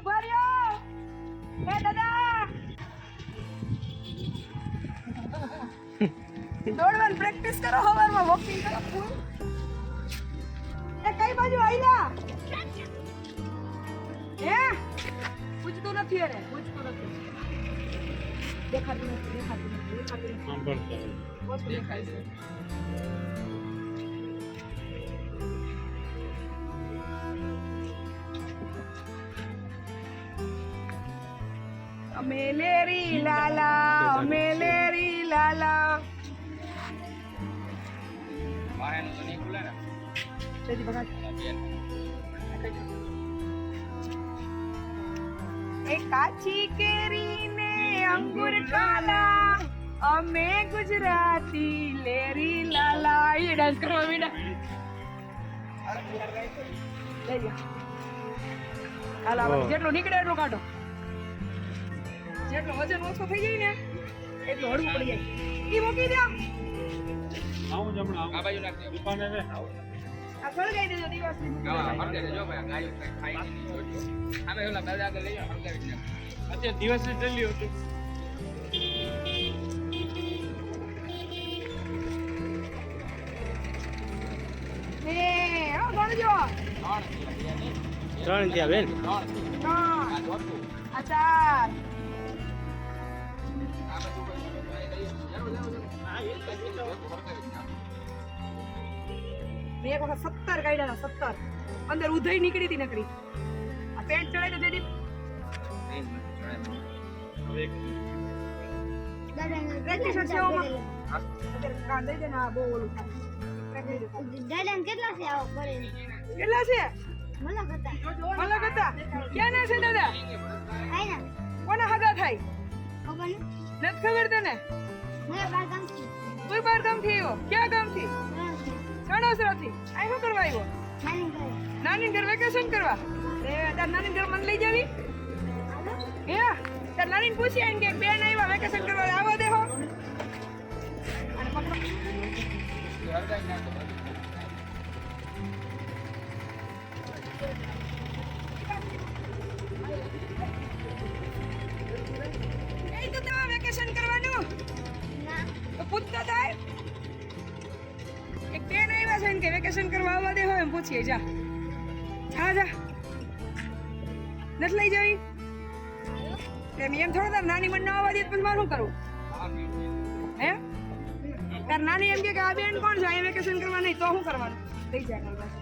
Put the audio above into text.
ઊભા રહ્યો એ દાદા દોડવાની પ્રેક્ટિસ કરો હવારમાં વોકિંગ કરો ફૂલ એ કઈ બાજુ આઈલા હે? પૂછતું નથી અરે પૂછતું નથી. દેખાતું નથી દેખાતું નથી દેખાતું નથી. દેખાય છે. એના બેન. એ કાચી કેરી ને અંગુર કાલા અમે ગુજરાતી લેરી લાલા એ ડાન્સ કરવા મીડા લઈ લો હાલો હવે ઓહ. જેટલું નીકળે એટલું કાઢો જેટલું વજન ઓછો થઈ જાય ને એટલું હળવું પડી જાય એ મૂકી દો આવું જ હમણાં આ આવું. બાજુ નાખી. દુકાને રે. આ સળગાઈ દેજો દિવસની ગાવા હળગાવી દેજો ભાઈ, ગાયો ખાઈ જોજો. આમે ઓલા દાદા આગળ લઈ જાઓ, હળગાવી દે. અત્યારે દિવસની ચાલ્યું હતું હો ત્રણ. થયા બેન ત્રણ ત્રણ. આ ચાર મેં એક વખત સત્તર કાઢ્યા હતા સત્તર. અંદર ઉધઈ નીકળી હતી નકરી. આ પેન્ટ ચડાઈ તો દેડી ચડાય. કેટલા છે આવો પડે કેટલા છે? મને કરતા અલગ હતા? ક્યાં ના છે દાદા? કોના હગા થાય? ખબર નથી ખબર તને? કોઈ બાર ગામથી આવ્યો? ક્યાં ગામથી સણોસરા આ શું કરવા આવ્યો નાની ઘર વેકેશન કરવા. એ તાર નાની ઘર મને લઈ જાવી? હે? તાર નાની પૂછી આઈને કે બેન આવ્યા વેકેશન કરવા. આવવા દે હો અને પકડો. વેકેશન કરવાનું? પૂછતો થાય? છે ને કે વેકેશન કરવા આવવા દે હોય એમ પૂછીએ, જા. જા જા. નથી લઈ જવી? એમ એમ થોડો તાર નાની મને ન આવવા દે પણ પછી કરું? હે? તાર નાની એમ કે આ બેન કોણ છે? વેકેશન કરવા નહીં, તો શું કરવાનું? લઈ જાય મારી